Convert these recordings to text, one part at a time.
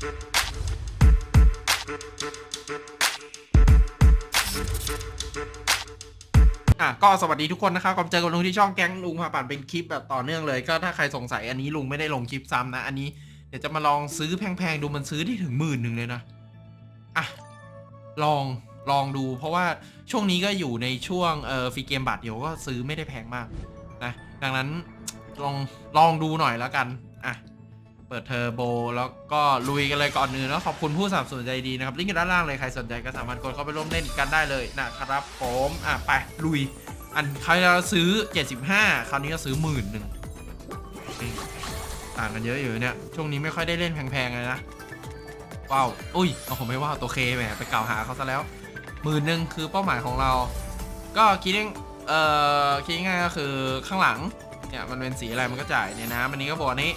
อะก็สวัสดีทุกคนนะครับก็เจอกับลุงที่ช่องแก๊งลุงพาปั่นเป็นคลิปแบบต่อเนื่องเลย ก็ถ้าใครสงสัยอันนี้ลุงไม่ได้ลงคลิปซ้ำนะ อันนี้เดี๋ยวจะมาลองซื้อแพงๆ ดูมันซื้อได้ถึงหมื่นหนึ่งเลยนะ อะ ลองลองดู เพราะว่าช่วงนี้ก็อยู่ในช่วงเอ่อฟรีเกมบัตรเดี๋ยวก็ซื้อไม่ได้แพงมากนะ ดังนั้นลองลองดูหน่อยแล้วกัน เปิดเทอร์โบ แล้วก็ลุยกันเลยก่อนอื่นแล้วขอบคุณผู้สนับสนุนใจดีนะครับ ลิงก์อยู่ด้านล่างเลย ใครสนใจก็สามารถกดเข้าไปร่วมเล่นกันได้เลยนะครับผมอะไปลุย อันคราวเราซื้อ 75 คราวนี้ก็ซื้อหมื่นหนึ่งต่างกันเยอะอยู่เนี่ย ช่วงนี้ไม่ค่อยได้เล่นแพงๆเลยนะ ว้าว อุ้ยเอาผมไม่ว่าตัวเคแหมไปกล่าวหาเขาซะแล้วหมื่นหนึ่งคือเป้าหมายของเรา ก็คิดง่ายเอ่อคิดง่ายก็คือข้างหลังเนี่ยมันเป็นสีอะไรมันก็จ่ายเนี่ยนะอันนี้ก็บอกอันนี้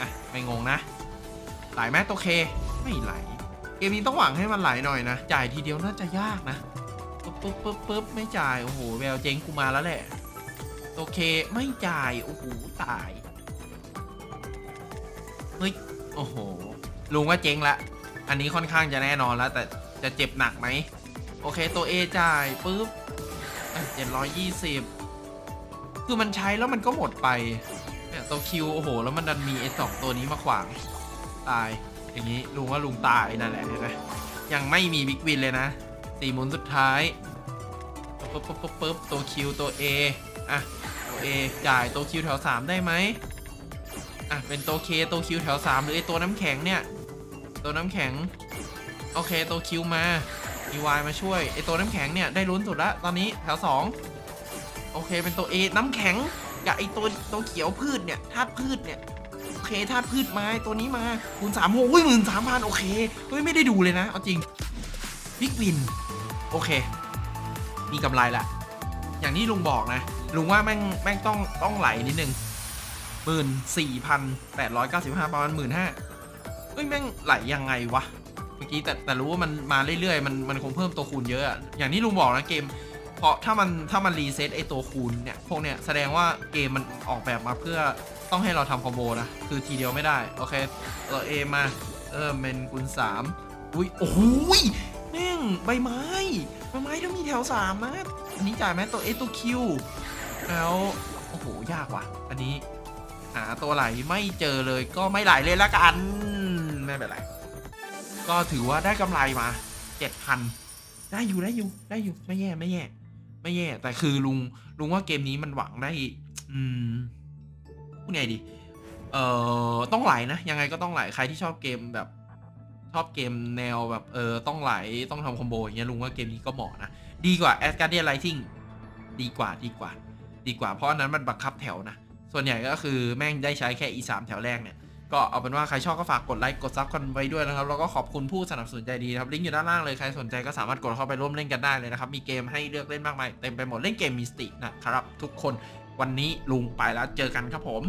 อะไม่งงนะ ไหลไหมตัวเค ไม่ไหล เกมนี้ต้องหวังให้มันไหลหน่อยนะ จ่ายทีเดียวน่าจะยากนะปึ๊บปึ๊บปึ๊บปึ๊บไม่จ่าย โอ้โห แววเจ๊งกูมาแล้วแหละ โอเค ไม่จ่าย โอ้โห ตาย เฮ้ย โอ้โห ลุงว่าเจ๊งละ อันนี้ค่อนข้างจะแน่นอนแล้ว แต่จะเจ็บหนักไหม โอเค ตัว A จ่ายปึ๊บเจ็ดร้อยยี่สิบคือมันใช้แล้วมันก็หมดไป เนี่ยตัวคิวโอ้โห แล้วมันดันมีไอ้สองตัวนี้มาขวาง ตาย อย่างนี้ลุงว่าลุงตายนั่นแหละเห็นไหมยังไม่มีบิ๊กวินเลยนะสี่หมุนสุดท้ายปึ๊บปึ๊บปึ๊บปึ๊บตัวคิวตัว A อะตัว A จ่ายตัวคิวแถว 3 ได้ไหมอะเป็นตัว K ตัวคิวแถว 3 หรือไอตัวน้ำแข็งเนี่ย ตัวน้ำแข็ง โอเคตัวคิวมามีวายมาช่วยไอตัวน้ำแข็งเนี่ยได้ลุ้นสุดละตอนนี้แถว 2 โอเคเป็นตัว A น้ำแข็ง กับไอตัวตัวเขียวพืชเนี่ยธาตุพืชเนี่ยโอเคธาตุพืชมาไอ้ตัวนี้มาคูณสามโอ้ยหมื่นสามพันโอเคเฮ้ยไม่ได้ดูเลยนะ เอาจริงบิ๊กวิน โอเค มีกำไรละอย่างที่ลุงบอกนะ ลุงว่าแม่งแม่งต้องต้องไหลนิดนึงหมื่นสี่พันแปดร้อยเก้าสิบห้าประมาณหมื่นห้าเฮ้ยแม่งไหลยังไงวะ เมื่อกี้แต่แต่รู้ว่ามันมาเรื่อยๆ มันมันคงเพิ่มตัวคูณเยอะอะอย่างที่ลุงบอกนะเกม เพราะถ้ามันถ้ามันรีเซ็ตไอตัวคูณเนี่ยพวกเนี้ยแสดงว่าเกมมันออกแบบมาเพื่อต้องให้เราทำคอมโบนะ คือทีเดียวไม่ได้ โอเคเราเอมา เออเป็นคูณสามอุ้ยโอ้ยแม่งใบไม้ใบไม้ต้องมีแถวสามนะอันนี้จ่ายไหมตัว A ตัว Q แล้ว โอ้โห ยากว่ะ อันนี้ หาตัวไหลไม่เจอเลยก็ไม่ไหลเลยละกัน ไม่เป็นไร ก็ถือว่าได้กำไรมาเจ็ดพันได้อยู่ได้อยู่ได้อยู่ไม่แย่ไม่แย่ ไม่แย่ แต่คือลุงลุงว่าเกมนี้มันหวังได้ อืมพูดไงดี เอ่อต้องไหลนะ ยังไงก็ต้องไหลใครที่ชอบเกมแบบ ชอบเกมแนวแบบเออต้องไหลต้องทำคอมโบอย่างเงี้ยลุงว่าเกมนี้ก็เหมาะนะ ดีกว่า a s g a r d i a n Lighting ดีกว่าดีกว่า ดีกว่าเพราะนนั้นมันบังคับแถวนะ ส่วนใหญ่ก็คือแม่งได้ใช้แค่ e 3แถวแรกเนี่ย ก็เอาเป็นว่าใครชอบก็ฝากกดไลค์กดซับกันไว้ด้วยนะครับ แล้วก็ขอบคุณผู้สนับสนุนใจดีครับลิงก์อยู่ด้านล่างเลยใครสนใจก็สามารถกดเข้าไปร่วมเล่นกันได้เลยนะครับ มีเกมให้เลือกเล่นมากมายเต็มไปหมดเล่นเกมมีสตินะครับทุกคนวันนี้ลุงไปแล้วเจอกันครับผม